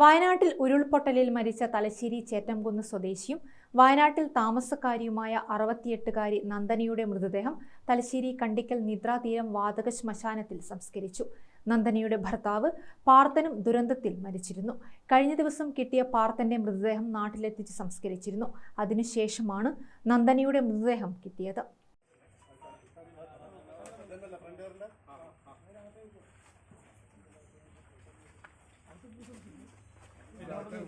വയനാട്ടിൽ ഉരുൾപൊട്ടലിൽ മരിച്ച തലശ്ശേരി ചേറ്റംകുന്ന് സ്വദേശിയും വയനാട്ടിൽ താമസക്കാരിയുമായ അറുപത്തിയെട്ടുകാരി നന്ദനിയുടെ മൃതദേഹം തലശ്ശേരി കണ്ടിക്കൽ നിദ്രാതീരം വാതക ശ്മശാനത്തിൽ സംസ്കരിച്ചു. നന്ദനിയുടെ ഭർത്താവ് പാർത്തനും ദുരന്തത്തിൽ മരിച്ചിരുന്നു. കഴിഞ്ഞ ദിവസം കിട്ടിയ പാർത്തന്റെ മൃതദേഹം നാട്ടിലെത്തിച്ച് സംസ്കരിച്ചിരുന്നു. അതിനുശേഷമാണ് നന്ദനിയുടെ മൃതദേഹം കിട്ടിയത്.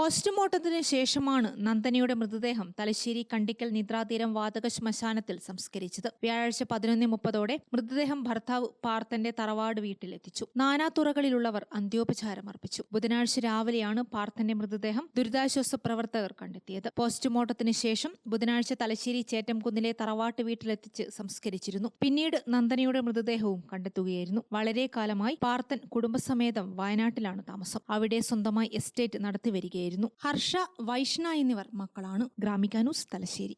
പോസ്റ്റ്മോർട്ടത്തിന് ശേഷമാണ് നന്ദനയുടെ മൃതദേഹം തലശ്ശേരി കണ്ടിക്കൽ നിദ്രാതീരം വാതക ശ്മശാനത്തിൽ സംസ്കരിച്ചത്. വ്യാഴാഴ്ച പതിനൊന്ന് മുപ്പതോടെ മൃതദേഹം ഭർത്താവ് പാർത്തന്റെ തറവാട് വീട്ടിലെത്തിച്ചു. നാനാതുറകളിലുള്ളവർ അന്ത്യോപചാരം അർപ്പിച്ചു. ബുധനാഴ്ച രാവിലെയാണ് പാർത്തന്റെ മൃതദേഹം ദുരിതാശ്വാസ പ്രവർത്തകർ കണ്ടെത്തിയത്. പോസ്റ്റ്മോർട്ടത്തിന് ശേഷം ബുധനാഴ്ച തലശ്ശേരി ചേറ്റംകുന്നിലെ തറവാട്ട് വീട്ടിലെത്തിച്ച് സംസ്കരിച്ചിരുന്നു. പിന്നീട് നന്ദനയുടെ മൃതദേഹവും കണ്ടെത്തുകയായിരുന്നു. വളരെ കാലമായി പാർത്തൻ കുടുംബസമേതം വയനാട്ടിലാണ് താമസം. അവിടെ സ്വന്തമായി എസ്റ്റേറ്റ് നടത്തിവരികയായിരുന്നു. ഹർഷ വൈഷ്ണ എന്നിവർ മക്കളാണ്. ഗ്രാമിക ന്യൂസ് തലശ്ശേരി.